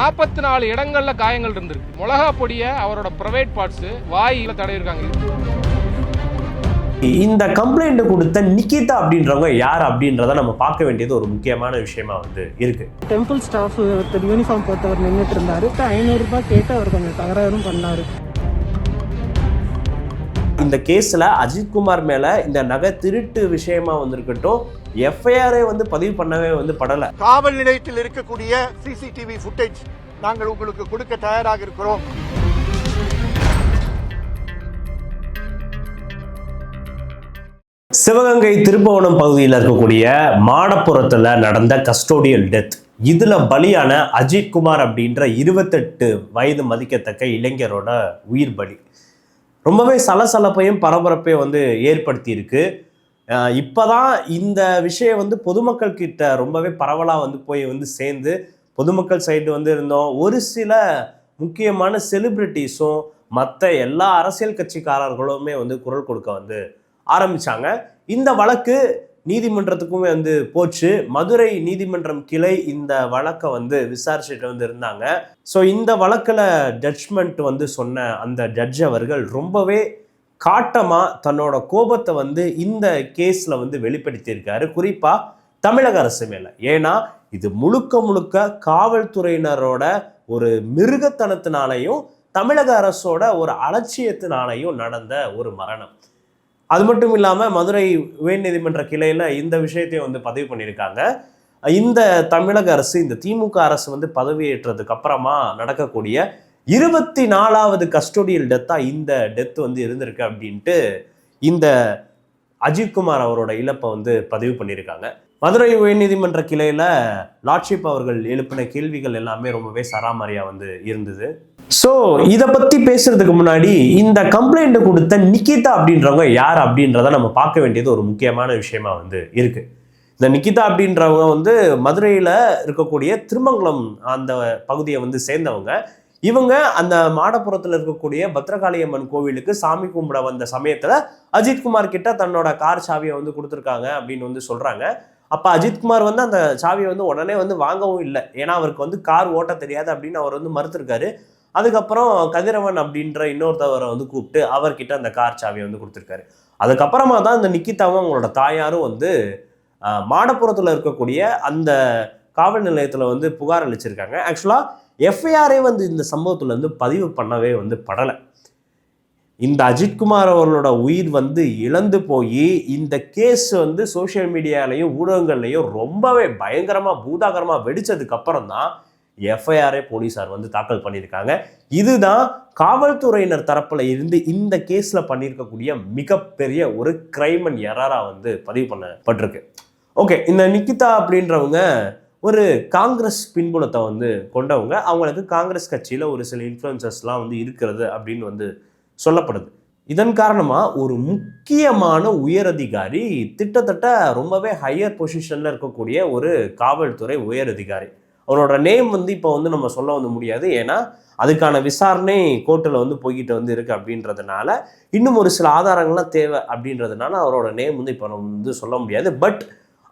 நாற்பத்தி நாலு இடங்கள்ல காயங்கள் இருந்திருக்கு. மிளகா பொடியை அவரோட பிரைவேட் பார்ட்ஸ் வாயில தடவிருக்காங்க இந்த கம்ப்ளைண்ட் கொடுத்த நிக்கிதா அப்படின்றவங்க யார் அப்படின்றத நம்ம பார்க்க வேண்டியது ஒரு முக்கியமான விஷயமா வந்து இருக்கு. டெம்பிள் ஸ்டாஃப் ஒருத்தர் யூனிஃபார்ம் போட்டவர் நின்றுட்டு இருந்தாரு. ஐநூறு ரூபாய் கேட்டு அவர் கொஞ்சம் தகராறும் பண்ணாரு. இந்த கேஸ்ல அஜித்குமார் மேல இந்த நகை திருட்டு விஷயமா வந்திருக்கட்டும் எஃப்ஐஆரே வந்து பதிவு பண்ணவே வந்து படல. காவல் நிலையத்தில் இருக்கக்கூடிய சிசிடிவி ஃபுட்டேஜ் நாங்கள் உங்களுக்கு கொடுக்க தயாராக இருக்கிறோம். சிவகங்கை திருப்பவனம் பகுதியில் இருக்கக்கூடிய மாடப்புறத்துல நடந்த கஸ்டோடியல் டெத் இதுல பலியான அஜித்குமார் அப்படின்ற இருபத்தெட்டு வயது மதிக்கத்தக்க இளைஞரோட உயிர் பலி. ரொம்பவே சலசலப்பையும் பரபரப்பையும் வந்து ஏற்படுத்தியிருக்கு. இப்போ தான் இந்த விஷயம் வந்து பொதுமக்கள் கிட்ட ரொம்பவே பரவலாக வந்து போய் வந்து சேர்ந்து பொதுமக்கள் சைடு வந்து இருந்தோம். ஒரு சில முக்கியமான செலிப்ரிட்டிஸும் மற்ற எல்லா அரசியல் கட்சிக்காரர்களுமே வந்து குரல் கொடுக்க வந்து ஆரம்பித்தாங்க இந்த வழக்கு நீதிமன்றத்துக்குமே வந்து போச்சு. மதுரை நீதிமன்றம் கிளை இந்த வழக்கை வந்து விசாரிச்சுட்டு வந்து இருந்தாங்க. ஸோ இந்த வழக்கில் ஜட்ஜ்மெண்ட் வந்து சொன்ன அந்த ஜட்ஜ் அவர்கள் ரொம்பவே காட்டமாக தன்னோட கோபத்தை வந்து இந்த கேஸில் வந்து வெளிப்படுத்தியிருக்காரு. குறிப்பாக தமிழக அரசு மேலே. ஏன்னா இது முழுக்க முழுக்க காவல்துறையினரோட ஒரு மிருகத்தனத்தினாலையும் தமிழக அரசோட ஒரு அலட்சியத்தினாலையும் நடந்த ஒரு மரணம். அது மட்டும் இல்லாமல் மதுரை உயர்நீதிமன்ற கிளையில் இந்த விஷயத்தையும் வந்து பதிவு பண்ணியிருக்காங்க. இந்த தமிழக அரசு இந்த திமுக அரசு வந்து பதவியேற்றதுக்கு அப்புறமா நடக்கக்கூடிய இருபத்தி நாலாவது கஸ்டோடியல் டெத்தாக இந்த டெத் வந்து இருந்திருக்கு அப்படின்ட்டு இந்த அஜித்குமார் அவரோட இழப்பை வந்து பதிவு பண்ணியிருக்காங்க. மதுரை உயர்நீதிமன்ற கிளையில் லார்ட்ஷிப் அவர்கள் எழுப்பின கேள்விகள் எல்லாமே ரொம்பவே சராமரியா வந்து இருந்தது. ஸோ இதை பற்றி பேசுறதுக்கு முன்னாடி இந்த கம்ப்ளைண்ட் கொடுத்த நிக்கிதா அப்படின்றவங்க யார் அப்படின்றத நம்ம பார்க்க வேண்டியது ஒரு முக்கியமான விஷயமா வந்து இருக்கு. இந்த நிக்கிதா அப்படின்றவங்க வந்து மதுரையில் இருக்கக்கூடிய திருமங்கலம் அந்த பகுதியை வந்து சேர்ந்தவங்க. இவங்க அந்த மாடப்புறத்தில் இருக்கக்கூடிய பத்ரகாளியம்மன் கோவிலுக்கு சாமி கும்பிட வந்த சமயத்தில் அஜித்குமார் கிட்ட தன்னோட கார் சாவியை வந்து கொடுத்துருக்காங்க அப்படின்னு வந்து சொல்கிறாங்க அப்போ அஜித்குமார் வந்து அந்த சாவியை வந்து உடனே வந்து வாங்கவும் இல்லை. ஏன்னா அவருக்கு வந்து கார் ஓட்ட தெரியாது அப்படின்னு அவர் வந்து மறுத்திருக்காரு. அதுக்கப்புறம் கதிரவன் அப்படின்ற இன்னொருத்தவரை வந்து கூப்பிட்டு அவர்கிட்ட அந்த கார் சாவியை வந்து கொடுத்துருக்காரு. அதுக்கப்புறமா தான் இந்த நிக்கிதாவும் அவங்களோட தாயாரும் வந்து மாடப்புறத்தில் இருக்கக்கூடிய அந்த காவல் நிலையத்தில் வந்து புகார் அளிச்சிருக்காங்க. ஆக்சுவலாக எஃப்ஐஆரே வந்து இந்த சம்பவத்தில் வந்து பதிவு பண்ணவே வந்து படலை. இந்த அஜித்குமார் அவர்களோட உயிர் வந்து இழந்து போய் இந்த கேஸ் வந்து சோஷியல் மீடியாலையும் ஊடகங்கள்லையும் ரொம்பவே பயங்கரமாக பூதாகரமாக வெடிச்சதுக்கு அப்புறம் தான் எஃப்ஐஆரே போலீஸார் வந்து தாக்கல் பண்ணியிருக்காங்க. இதுதான் காவல்துறையினர் தரப்பில் இருந்து இந்த கேஸில் பண்ணியிருக்கக்கூடிய மிகப்பெரிய ஒரு கிரைம் அண்ட் எரரா வந்து பதிவு பண்ணப்பட்டிருக்கு. ஓகே இந்த நிக்கிதா அப்படின்றவங்க ஒரு காங்கிரஸ் பின்புலத்தை வந்து கொண்டவங்க. அவங்களுக்கு காங்கிரஸ் கட்சியில் ஒரு சில இன்ஃப்ளூயன்சஸ்லாம் வந்து இருக்கிறது அப்படின்னு வந்து சொல்லப்படுது. இதன் காரணமாக ஒரு முக்கியமான உயரதிகாரி திட்டத்தட்ட ரொம்பவே ஹையர் பொசிஷனில் இருக்கக்கூடிய ஒரு காவல்துறை உயரதிகாரி. அவரோட நேம் வந்து இப்போ வந்து நம்ம சொல்ல வந்து முடியாது. ஏன்னா அதுக்கான விசாரணை கோர்ட்டில் வந்து போய்கிட்டு வந்து இருக்குது அப்படின்றதுனால இன்னும் ஒரு சில ஆதாரங்கள்லாம் தேவை அப்படின்றதுனால அவரோட நேம் வந்து இப்போ நம்ம வந்து சொல்ல முடியாது. பட்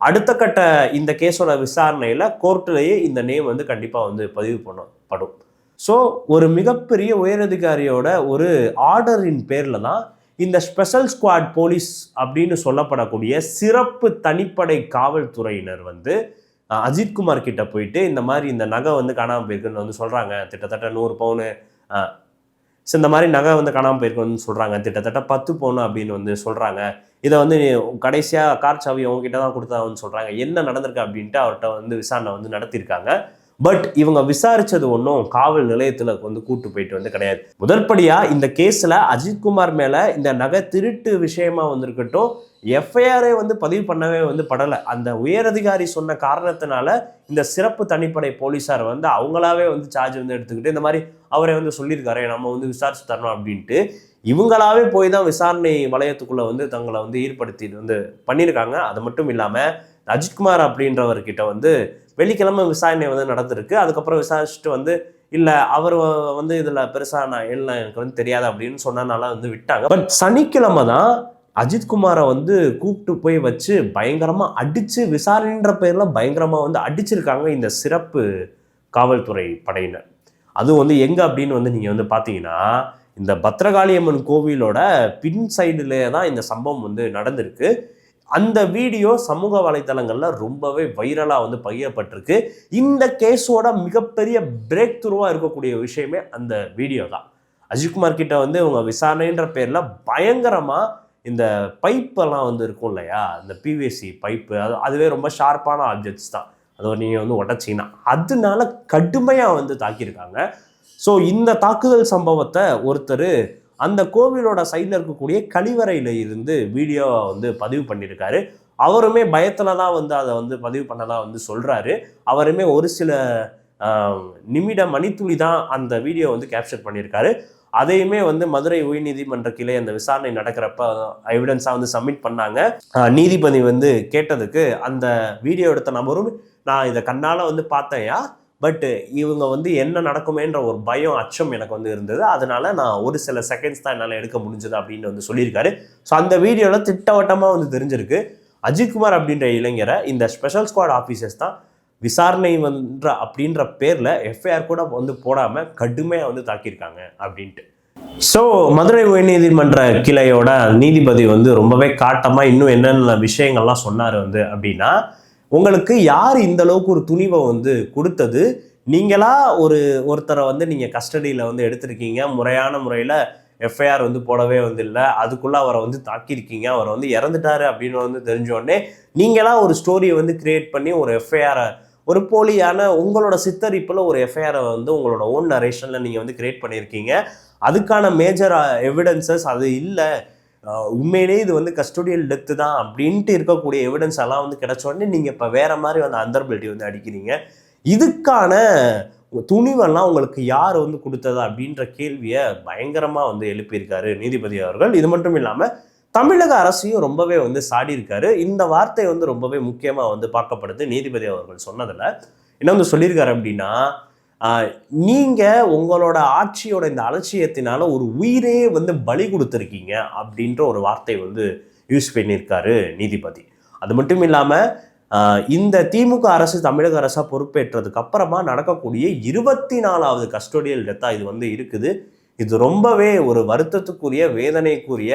அடுத்த கட்ட இந்த கேஸோட விசாரணையில் கோர்ட்டிலேயே இந்த நேம் வந்து கண்டிப்பாக வந்து பதிவு பண்ணப்படும். ஸோ ஒரு மிகப்பெரிய உயரதிகாரியோட ஒரு ஆர்டரின் பேரில் தான் இந்த ஸ்பெஷல் ஸ்குவாட் போலீஸ் அப்படின்னு சொல்லப்படக்கூடிய சிறப்பு தனிப்படை காவல்துறையினர் வந்து அஜித்குமார் கிட்ட போயிட்டு இந்த மாதிரி இந்த நகை வந்து காணாமல் போயிருக்குன்னு வந்து சொல்கிறாங்க கிட்டத்தட்ட நூறு பவுனு ஸோ இந்த மாதிரி நகை வந்து காணாமல் போயிருக்குன்னு சொல்கிறாங்க கிட்டத்தட்ட பத்து பவுன் அப்படின்னு வந்து சொல்கிறாங்க இதை வந்து கடைசியாக கார் சாவி உங்ககிட்ட தான் கொடுத்தாங்கன்னு சொல்கிறாங்க என்ன நடந்திருக்கு அப்படின்ட்டு அவர்கிட்ட வந்து விசாரணை வந்து நடத்தியிருக்காங்க. பட் இவங்க விசாரிச்சது ஒன்றும் காவல் நிலையத்தில் வந்து கூட்டு போயிட்டு வந்து கிடையாது. முதற்படியாக இந்த கேஸில் அஜித்குமார் மேலே இந்த நகை திருட்டு விஷயமா வந்திருக்கட்டும் எஃப்ஐஆரே வந்து பதிவு பண்ணவே வந்து படலை. அந்த உயரதிகாரி சொன்ன காரணத்தினால இந்த சிறப்பு தனிப்படை போலீஸார் வந்து அவங்களாவே வந்து சார்ஜ் வந்து எடுத்துக்கிட்டு இந்த மாதிரி அவரே வந்து சொல்லியிருக்காரு நம்ம வந்து விசாரிச்சு தரணும் அப்படின்ட்டு. இவங்களாவே போய் தான் விசாரணை வளையத்துக்குள்ளே வந்து தங்களை வந்து ஈடுபடுத்தி வந்து பண்ணியிருக்காங்க. அது மட்டும் இல்லாமல் அஜித்குமார் அப்படின்றவர்கிட்ட வந்து வெள்ளிக்கிழமை விசாரணை வந்து நடந்திருக்கு. அதுக்கப்புறம் விசாரிச்சுட்டு வந்து இல்லை அவர் வந்து இதில் பெருசாக நான் இல்லை எனக்கு வந்து தெரியாது அப்படின்னு சொன்னனால வந்து விட்டாங்க. பட் சனிக்கிழமை தான் அஜித்குமாரை வந்து கூப்பிட்டு போய் வச்சு பயங்கரமாக அடித்து விசாரணைன்ற பேரில் பயங்கரமாக வந்து அடிச்சிருக்காங்க இந்த சிறப்பு காவல்துறை படையினர். அது வந்து எங்கே அப்படின்னு வந்து நீங்கள் வந்து பார்த்தீங்கன்னா இந்த பத்ரகாளியம்மன் கோவிலோட பின் சைடுலேயே தான் இந்த சம்பவம் வந்து நடந்திருக்கு. அந்த வீடியோ சமூக வலைத்தளங்களில் ரொம்பவே வைரலாக வந்து பகிரப்பட்டிருக்கு. இந்த கேஸோட மிகப்பெரிய பிரேக் த்ரூவாக இருக்கக்கூடிய விஷயமே அந்த வீடியோ தான். அஜித்குமார் கிட்ட வந்து இவங்க விசாரணைன்ற பேரில் பயங்கரமாக இந்த பைப்பெல்லாம் வந்து இருக்கும் இல்லையா? இந்த பிவிசி பைப்பு அது அதுவே ரொம்ப ஷார்ப்பான ஆப்ஜெக்ட்ஸ் தான். அதை நீங்கள் வந்து உடச்சிங்கன்னா. அதனால கடுமையாக வந்து தாக்கியிருக்காங்க. ஸோ இந்த தாக்குதல் சம்பவத்தை ஒருத்தர் அந்த கோவிலோட சைடில் இருக்கக்கூடிய கழிவறையில் இருந்து வீடியோவை வந்து பதிவு பண்ணியிருக்காரு அவருமே பயத்தில் தான் வந்து அதை வந்து பதிவு பண்ணதாக வந்து சொல்கிறாரு அவருமே ஒரு சில நிமிட மணித்துளி தான் அந்த வீடியோ வந்து கேப்சர் பண்ணியிருக்காரு அதையுமே வந்து மதுரை உயர்நீதிமன்ற கிளை அந்த விசாரணை நடக்கிறப்ப எவிடன்ஸாக வந்து சப்மிட் பண்ணாங்க. நீதிபதி வந்து கேட்டதுக்கு அந்த வீடியோ எடுத்த நபரும் நான் இதை கண்ணால் வந்து பார்த்தேயா பட்டு இவங்க வந்து என்ன நடக்குமேன்ற ஒரு பயம் அச்சம் எனக்கு வந்து இருந்தது. அதனால நான் ஒரு சில செகண்ட்ஸ் தான் என்னால் எடுக்க முடிஞ்சது அப்படின்னு வந்து சொல்லியிருக்காரு. ஸோ அந்த வீடியோவில் திட்டவட்டமாக வந்து தெரிஞ்சிருக்கு. அஜித்குமார் அப்படின்ற இளைஞரை இந்த ஸ்பெஷல் ஸ்குவாட் ஆஃபீஸர்ஸ் தான் விசாரணை வன்ற அப்படின்ற பேரில் எஃப்ஐஆர் கூட வந்து போடாமல் கடுமையாக வந்து தாக்கியிருக்காங்க அப்படின்ட்டு. ஸோ மதுரை உயர்நீதிமன்ற கிளையோட நீதிபதி வந்து ரொம்பவே காட்டமாக இன்னும் என்னென்ன விஷயங்கள்லாம் சொன்னார் வந்து அப்படின்னா உங்களுக்கு யார் இந்த அளவுக்கு ஒரு துணிவை வந்து கொடுத்தது? நீங்களா ஒரு ஒருத்தரை வந்து நீங்கள் கஸ்டடியில் வந்து எடுத்திருக்கீங்க. முறையான முறையில் எஃப்ஐஆர் வந்து போடவே வந்து இல்லை. அதுக்குள்ளே அவரை வந்து தாக்கியிருக்கீங்க. அவர் வந்து இறந்துட்டாரு அப்படின்னு வந்து தெரிஞ்சோடனே நீங்களாக ஒரு ஸ்டோரியை வந்து கிரியேட் பண்ணி ஒரு எஃப்ஐஆரை ஒரு போலியான உங்களோட சித்தரிப்பில் ஒரு எஃப்ஐஆரை வந்து உங்களோட ஓன் நரேஷனில் நீங்கள் வந்து கிரியேட் பண்ணியிருக்கீங்க. அதுக்கான மேஜர் எவிடன்சஸ் அது இல்லை. உண்மையிலேயே இது வந்து கஸ்டோடியல் டெத்து தான் அப்படின்ட்டு இருக்கக்கூடிய எவிடன்ஸ் எல்லாம் வந்து கிடைச்ச உடனே நீங்கள் இப்போ வேறு மாதிரி வந்து அந்தர்பிலிட்டி வந்து அடிக்கிறீங்க. இதுக்கான துணிவெல்லாம் உங்களுக்கு யார் வந்து கொடுத்ததா அப்படின்ற கேள்வியை பயங்கரமாக வந்து எழுப்பியிருக்காரு நீதிபதி அவர்கள். இது மட்டும் இல்லாமல் தமிழக அரசையும் ரொம்பவே வந்து சாடியிருக்காரு. இந்த வார்த்தை வந்து ரொம்பவே முக்கியமாக வந்து பார்க்கப்படுது நீதிபதி அவர்கள் சொன்னதில். என்ன வந்து சொல்லியிருக்காரு அப்படின்னா நீங்கள் நீங்க உங்களோட ஆட்சியோட இந்த அலட்சியத்தினால ஒரு உயிரே வந்து பலி கொடுத்துருக்கீங்க அப்படின்ற ஒரு வார்த்தை வந்து யூஸ் பண்ணியிருக்காரு நீதிபதி. அது மட்டும் இல்லாமல் இந்த திமுக அரசு தமிழக அரசா பொறுப்பேற்றதுக்கு அப்புறமா நடக்கக்கூடிய இருபத்தி நாலாவது கஸ்டோடியல் டெத்தா இது வந்து இருக்குது. இது ரொம்பவே ஒரு வருத்தத்துக்குரிய வேதனைக்குரிய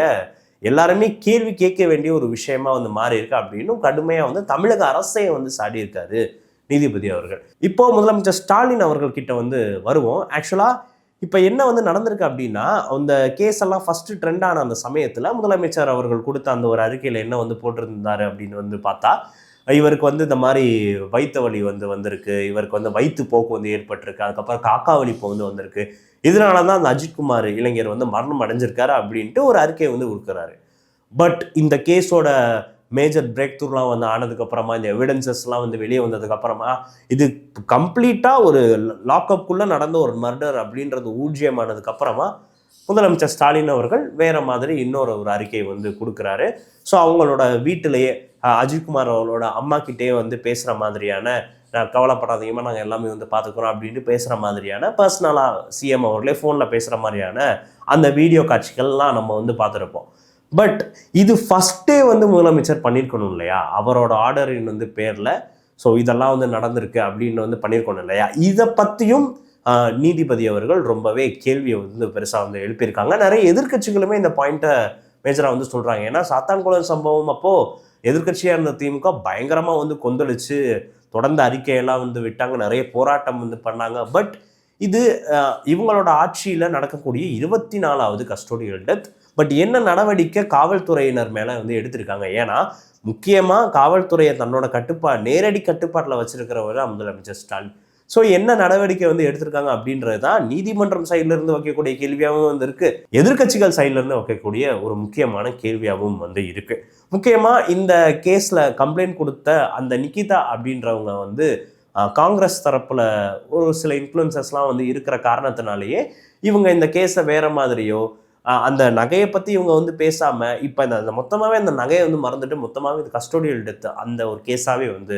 எல்லாருமே கேள்வி கேட்க வேண்டிய ஒரு விஷயமா வந்து மாறி இருக்கு அப்படின்னும் கடுமையா வந்து தமிழக அரசையும் வந்து சாடி இருக்காரு நீதிபதி அவர்கள். இப்போ முதலமைச்சர் ஸ்டாலின் அவர்கள் கிட்ட வந்து வருவோம். ஆக்சுவலாக இப்போ என்ன வந்து நடந்திருக்கு அப்படின்னா அந்த கேஸ் எல்லாம் ஃபஸ்ட்டு ட்ரெண்டான அந்த சமயத்தில் முதலமைச்சர் அவர்கள் கொடுத்த அந்த ஒரு அறிக்கையில் என்ன வந்து போட்டிருந்தாரு அப்படின்னு வந்து பார்த்தா இவருக்கு வந்து இந்த மாதிரி வயிற்று வலி வந்து வந்திருக்கு. இவருக்கு வந்து வயிற்று போக்கு வந்து ஏற்பட்டிருக்கு. அதுக்கப்புறம் காக்கா வலிப்பு வந்து வந்திருக்கு. இதனால தான் அந்த அஜித்குமார் இளைஞர் வந்து மரணம் அடைஞ்சிருக்காரு அப்படின்ட்டு ஒரு அறிக்கையை வந்து கொடுக்குறாரு. பட் இந்த கேஸோட மேஜர் பிரேக் த்ரூலாம் வந்து ஆனதுக்கப்புறமா இந்த எவிடன்சஸ்லாம் வந்து வெளியே வந்ததுக்கப்புறமா இது கம்ப்ளீட்டாக ஒரு லாக்அப்குள்ளே நடந்த ஒரு மர்டர் அப்படின்றது ஊர்ஜியமானதுக்கப்புறமா முதலமைச்சர் ஸ்டாலின் அவர்கள் வேற மாதிரி இன்னொரு ஒரு அறிக்கையை வந்து கொடுக்குறாரு. ஸோ அவங்களோட வீட்டிலேயே அஜித்குமார் அவர்களோட அம்மா வந்து பேசுகிற மாதிரியான நான் கவலைப்படாதீங்கம்மா நாங்கள் எல்லாமே வந்து பார்த்துக்குறோம் அப்படின்ட்டு பேசுகிற மாதிரியான பர்சனலாக சிஎம் அவர்களே ஃபோனில் பேசுகிற மாதிரியான அந்த வீடியோ காட்சிகள்லாம் நம்ம வந்து பார்த்துருப்போம் பட் இது ஃபஸ்ட்டே வந்து முதலமைச்சர் பண்ணியிருக்கணும் இல்லையா? அவரோட ஆர்டரின் வந்து பேரில். ஸோ இதெல்லாம் வந்து நடந்திருக்கு அப்படின்னு வந்து பண்ணியிருக்கணும் இல்லையா? இதை பற்றியும் நீதிபதி அவர்கள் ரொம்பவே கேள்வியை வந்து பெருசாக வந்து எழுப்பியிருக்காங்க. நிறைய எதிர்க்கட்சிகளுமே இந்த பாயிண்ட்டை மேஜராக வந்து சொல்கிறாங்க ஏன்னா சாத்தான்குளம் சம்பவம் அப்போது எதிர்க்கட்சியாக இருந்த திமுக பயங்கரமாக வந்து கொந்தளிச்சு தொடர்ந்து அறிக்கையெல்லாம் வந்து விட்டாங்க. நிறைய போராட்டம் வந்து பண்ணாங்க. பட் இது இவங்களோட ஆட்சியில் நடக்கக்கூடிய இருபத்தி நாலாவது கஸ்டோடியல் டெத் பட் என்ன நடவடிக்கை காவல்துறையினர் மேலே வந்து எடுத்திருக்காங்க? ஏன்னா முக்கியமாக காவல்துறையை தன்னோட கட்டுப்பா நேரடி கட்டுப்பாட்டில் வச்சிருக்கிறவர் தான் முதலமைச்சர் ஸ்டாலின். ஸோ என்ன நடவடிக்கை வந்து எடுத்திருக்காங்க அப்படின்றது தான் நீதிமன்றம் சைட்லேருந்து வைக்கக்கூடிய கேள்வியாகவும் வந்து இருக்குது எதிர்க்கட்சிகள் சைட்லேருந்து வைக்கக்கூடிய ஒரு முக்கியமான கேள்வியாகவும் வந்து இருக்குது முக்கியமாக இந்த கேஸில் கம்ப்ளைண்ட் கொடுத்த அந்த நிக்கிதா அப்படின்றவங்க வந்து காங்கிரஸ் தரப்பில் ஒரு சில இன்ஃப்ளூயன்சஸ்லாம் வந்து இருக்கிற காரணத்தினாலேயே இவங்க இந்த கேஸை வேறு மாதிரியோ அந்த நகையை பற்றி இவங்க வந்து பேசாமல் இப்போ இந்த அந்த அந்த நகையை வந்து மறந்துட்டு மொத்தமாகவே இது கஸ்டோடியல் டெத்து அந்த ஒரு கேஸாகவே வந்து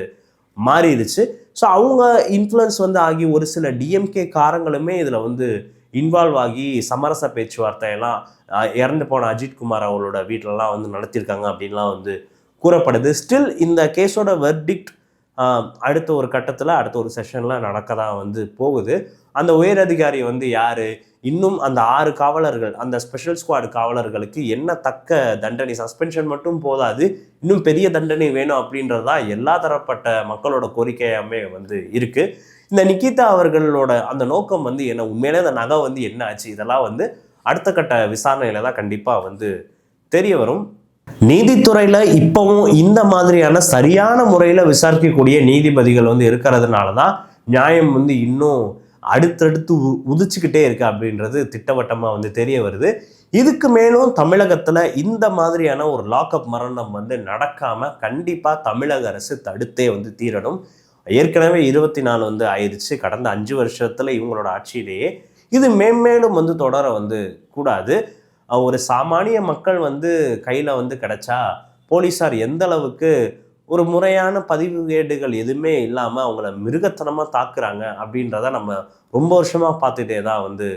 மாறிடுச்சு. ஸோ அவங்க இன்ஃப்ளூயன்ஸ் வந்து ஆகி ஒரு சில டிஎம்கே காரங்களுமே இதில் வந்து இன்வால்வ் ஆகி சமரச பேச்சுவார்த்தையெல்லாம் இறந்து போன அஜித்குமார் அவங்களோட வீட்டிலலாம் வந்து நடத்தியிருக்காங்க அப்படின்லாம் வந்து கூறப்படுது. ஸ்டில் இந்த கேஸோட வெர்டிக்ட் அடுத்த ஒரு கட்டத்தில் அடுத்த ஒரு செஷனில் நடக்க தான் வந்து போகுது. அந்த உயர் அதிகாரி வந்து யார்? இன்னும் அந்த ஆறு காவலர்கள் அந்த ஸ்பெஷல் ஸ்குவாட் காவலர்களுக்கு என்ன தக்க தண்டனை? சஸ்பென்ஷன் மட்டும் போதாது இன்னும் பெரிய தண்டனை வேணும் அப்படின்றது தான் எல்லா தரப்பட்ட மக்களோட கோரிக்கையாமே வந்து இருக்கு. இந்த நிக்கிதா அவர்களோட அந்த நோக்கம் வந்து என்ன? உண்மையிலே அந்த நகை வந்து என்ன ஆச்சு? இதெல்லாம் வந்து அடுத்த கட்ட விசாரணையில தான் கண்டிப்பாக வந்து தெரிய வரும். நீதித்துறையில் இப்போவும் இந்த மாதிரியான சரியான முறையில் விசாரிக்கக்கூடிய நீதிபதிகள் வந்து இருக்கிறதுனால தான் நியாயம் வந்து இன்னும் அடுத்தடுத்து உ- உதிச்சுக்கிட்டே இருக்கு அப்படின்றது திட்டவட்டமாக வந்து தெரிய வருது. இதுக்கு மேலும் தமிழகத்தில் இந்த மாதிரியான ஒரு லாக்அப் மரணம் வந்து நடக்காமல் கண்டிப்பாக தமிழக அரசு தடுத்தே வந்து தீரணும். ஏற்கனவே இருபத்தி நாலு வந்து ஆயிடுச்சு கடந்த அஞ்சு வருஷத்தில் இவங்களோட ஆட்சியிலேயே இது மேம்மேலும் வந்து தொடர வந்து கூடாது. ஒரு சாமானிய மக்கள் வந்து கையில் வந்து கிடைச்சா போலீஸார் எந்த அளவுக்கு ஒரு முறையான பதிவுகேடுகள் எதுவுமே இல்லாமல் அவங்கள மிருகத்தனமாக தாக்குறாங்க அப்படின்றத நம்ம ரொம்ப வருஷமாக பார்த்துட்டே தான் வந்து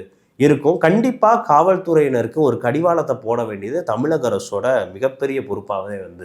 இருக்கும். கண்டிப்பாக காவல்துறையினருக்கு ஒரு கடிவாளத்தை போட வேண்டியது தமிழக அரசோட மிகப்பெரிய பொறுப்பாகவே வந்து